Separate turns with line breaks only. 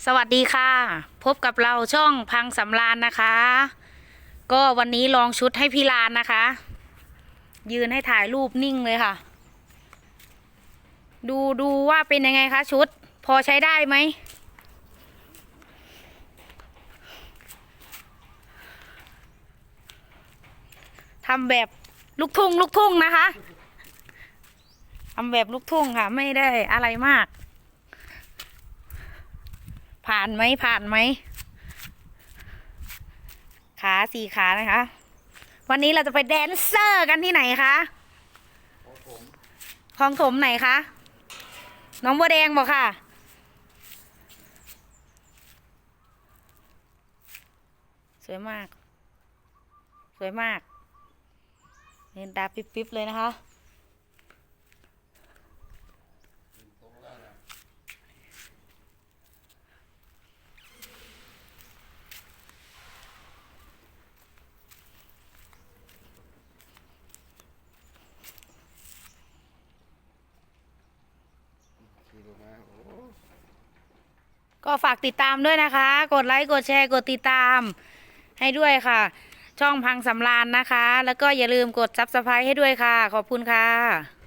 สวัสดีค่ะ พบกับเราช่องพังสำรานนะคะ ก็วันนี้ลองชุดให้พี่ลานนะคะ ยืนให้ถ่ายรูปนิ่งเลยค่ะ ดูดูว่าเป็นยังไงคะชุด พอใช้ได้ไหม ทำแบบลูกทุ่งลูกทุ่งนะคะทำแบบลูกทุ่งค่ะ ไม่ได้อะไรมาก ผ่านไหมผ่านไหม ขาสี่ขานะคะ วันนี้เราจะไปแดนเซอร์กันที่ไหนคะคลองถมไหนคะ น้องบัวแดงบอกค่ะ สวยมาก สวยมากเห็นตาปิ๊บๆเลยนะคะ
ขี่ลมาโอ้
ก็ฝากติดตามด้วยนะคะ กดไลค์ กดแชร์ กดติดตาม ให้ด้วยค่ะ ช่องพังสำรานนะคะ แล้วก็อย่าลืมกดซับสไครต์ให้ด้วยค่ะ ขอบคุณค่ะ